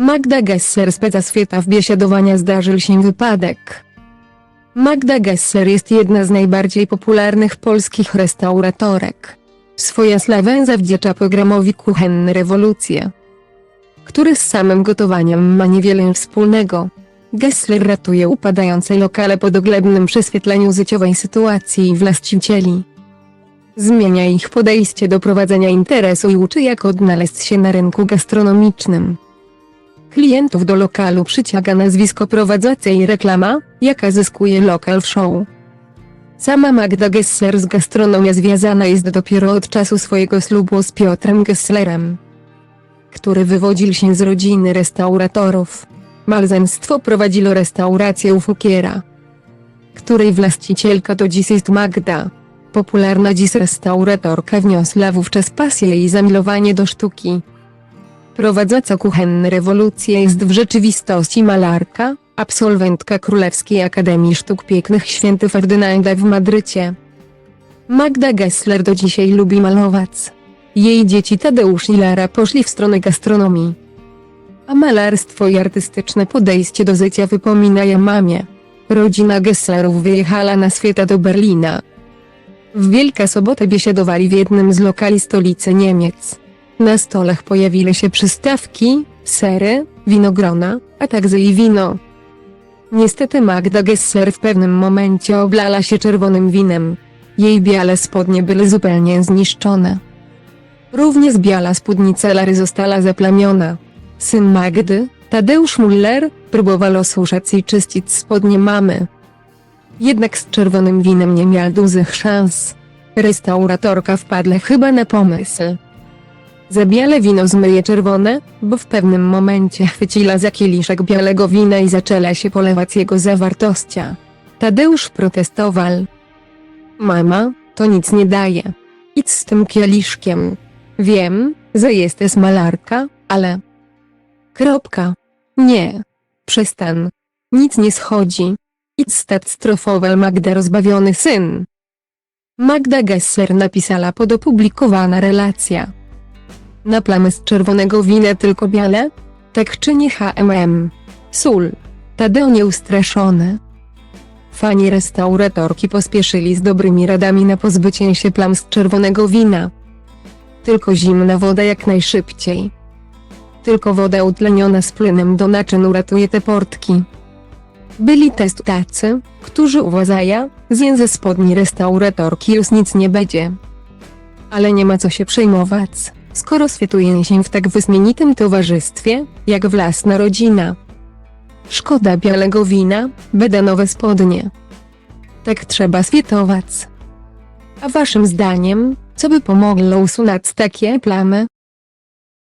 Magda Gesser speca świata w biesiadowania zdarzył się wypadek. Magda Gesser jest jedna z najbardziej popularnych polskich restauratorek. Swoja sławę zawdzięcza programowi Kuchenny Rewolucje, który z samym gotowaniem ma niewiele wspólnego. Gessler ratuje upadające lokale po doglebnym prześwietleniu życiowej sytuacji właścicieli. Zmienia ich podejście do prowadzenia interesu i uczy jak odnaleźć się na rynku gastronomicznym. Klientów do lokalu przyciąga nazwisko prowadzącej i reklama, jaka zyskuje lokal w show. Sama Magda Gessler z gastronomią związana jest dopiero od czasu swojego ślubu z Piotrem Gesslerem, który wywodził się z rodziny restauratorów. Małżeństwo prowadziło restaurację u Fukiera, której właścicielka do dziś jest Magda. Popularna dziś restauratorka wniosła wówczas pasję i zamilowanie do sztuki. Prowadząca kuchenne rewolucje jest w rzeczywistości malarka, absolwentka Królewskiej Akademii Sztuk Pięknych Święty Ferdynanda w Madrycie. Magda Gessler do dzisiaj lubi malować. Jej dzieci Tadeusz i Lara poszli w stronę gastronomii. A malarstwo i artystyczne podejście do życia wypominają mamie. Rodzina Gesslerów wyjechała na święta do Berlina. W Wielka Sobotę biesiadowali w jednym z lokali stolicy Niemiec. Na stolach pojawiły się przystawki, sery, winogrona, a także i wino. Niestety Magda Gessler w pewnym momencie oblała się czerwonym winem. Jej białe spodnie były zupełnie zniszczone. Również biała spódnica Lary została zaplamiona. Syn Magdy, Tadeusz Muller, próbował osuszać i czyścić spodnie mamy. Jednak z czerwonym winem nie miał dużych szans. Restauratorka wpadła chyba na pomysł. Za białe wino zmyje czerwone, bo w pewnym momencie chwyciła za kieliszek białego wina i zaczęła się polewać jego zawartościa. Tadeusz protestował. Mama, to nic nie daje. Idź z tym kieliszkiem. Wiem, że jesteś malarka, ale... Kropka. Nie. Przestań. Nic nie schodzi. Idź strofował Magda rozbawiony syn. Magda Gesser napisała pod opublikowana relacja. Na plamy z czerwonego wina tylko biale? Tak czyni HMM. Sól. Tadeo nieustraszony. Fani restauratorki pospieszyli z dobrymi radami na pozbycie się plam z czerwonego wina. Tylko zimna woda jak najszybciej. Tylko woda utleniona z płynem do naczyń uratuje te portki. Byli też tacy, którzy uważają, że ze spodni restauratorki już nic nie będzie. Ale nie ma co się przejmować, skoro świetuje się w tak wyśmienitym towarzystwie, jak własna rodzina. Szkoda białego wina, beda nowe spodnie. Tak trzeba świetować. A waszym zdaniem, co by pomogło usunąć takie plamy?